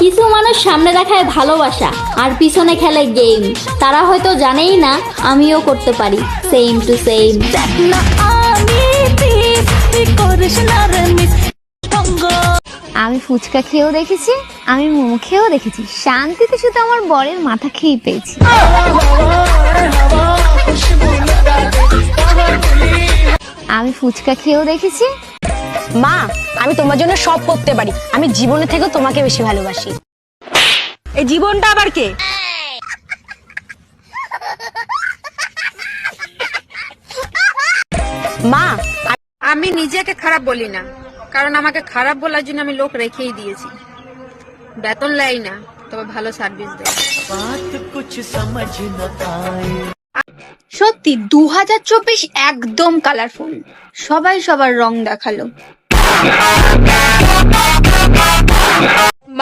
কিছু মানুষ সামনে দেখায় ভালোবাসা আর পিছনে খেলে গেম তারা হয়তো জানেই না আমিও করতে পারি। সেম টু সেম আমি ফুচকা খেয়েও দেখেছি আমি মোমো খেয়েও দেখেছি। শান্তিতে শুধু আমার বরের মাথা খেয়ে পেয়েছি। আমি ফুচকা খেয়েও দেখেছি মা আমি তোমার জন্য সব করতে পারি। আমি জীবনে থেকেও তোমাকে বেশি ভালোবাসি। এই জীবনটা আবার কে? মা আমি নিজেকে খারাপ বলি না। কারণ আমাকে খারাপ বলার জন্য আমি লোক রেখেই দিয়েছি। বেতন লাই না তবে ভালো সার্ভিস দেয়। সত্যি দু হাজার চব্বিশ একদম কালারফুল সবাই সবার রং দেখাল।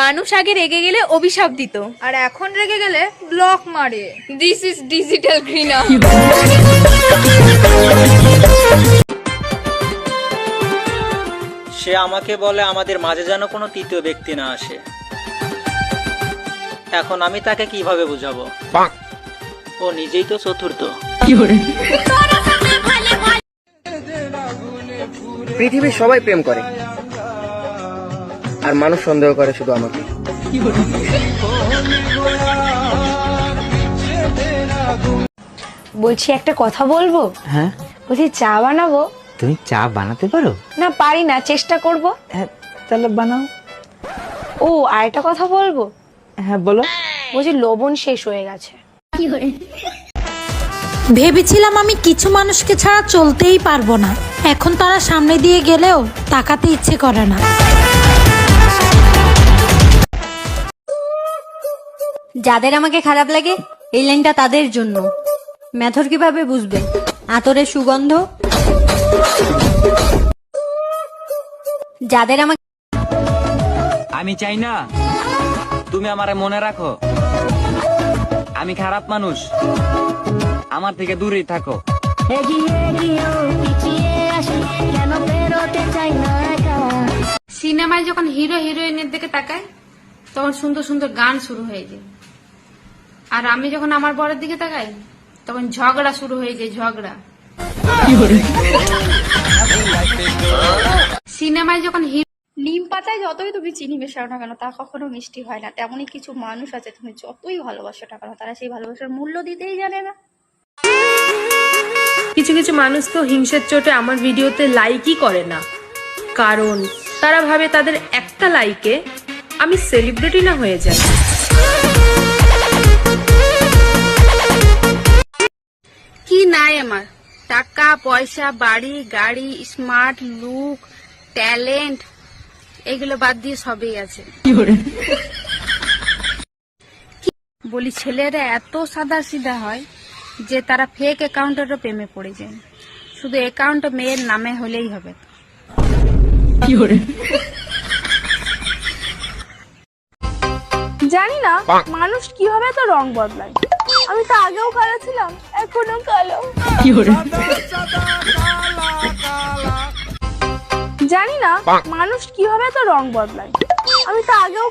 মানুষ আগে রেগে গেলে অভিশাপ দিত। আর এখন রেগে গেলে ব্লক মারে। দিস ইজ ডিজিটাল ঘৃণা সে আমাকে বলে আমাদের মাঝে যেন কোনো তৃতীয় ব্যক্তি না আসে। এখন আমি তাকে কীভাবে বুঝাবো? ও নিজেই তো চতুর্থ। পৃথিবীর সবাই প্রেম করে। আর মানুষ সন্দেহ করে শুধু আমাকে। বলছি একটা কথা বলব? হ্যাঁ? বলছি চা বানাবো? তুমি চা বানাতে পারো? না পারি না চেষ্টা করব। হ্যাঁ তাহলে বানাও। ও আর একটা কথা বলব? হ্যাঁ বলো। বলছি লবণ শেষ হয়ে গেছে। ভেবেছিলাম আমি কিছু মানুষকে ছাড়া চলতেই পারব না। এখন তারা সামনে দিয়ে গেলেও তাকাতে ইচ্ছে করে না। যাদের আমাকে খারাপ লাগে এই লাইনটা তাদের জন্য। মেথর কীভাবে বুঝবে? আতরের সুগন্ধ? যাদের আমাকে আমি চাই না তুমি আমারে মনে রাখো। আমি খারাপ মানুষ। আমার থেকে দূরেই থাকো। সিনেমায় যখন হিরো হিরোইনের দিকে তাকায় তখন সুন্দর সুন্দর গান শুরু হয়ে যায়। আর আমি যখন আমার বরের দিকে তাকাই তখন ঝগড়া শুরু হয়ে যায় ঝগড়া। সিনেমায় যখন হিরো নিম পাতায় যতই তুমি চিনি মেশাও না কেন তা কখনো মিষ্টি হয় না। তেমনই কিছু মানুষ আছে তুমি যতই ভালোবাসো না কেন তারা সেই ভালোবাসার মূল্য দিতেই জানে না। কিছু কিছু মানুষ তো হিংসের চোটে আমার ভিডিওতে লাইকই করে না। কারণ তারা ভাবে তাদের একটা লাইকে আমি সেলিব্রিটি না হয়ে যাই। কি নাই আমার? টাকা পয়সা বাড়ি গাড়ি স্মার্ট লুক ট্যালেন্ট এগুলো বাদ দিয়ে সবই আছে। বলি ছেলেরা এত সাদা সিধা হয়। যে তারা ফেক অ্যাকাউন্টেরও প্রেমে পড়ে যায়। শুধু অ্যাকাউন্ট মেয়ের নামে হলেই হবে। জানি না মানুষ কীভাবে তো রং বদলায়? আমি তো আগেও কালো ছিলাম এখনও কালো। জানি না মানুষ কীভাবে তো রং বদলায়? আমি তো আগেও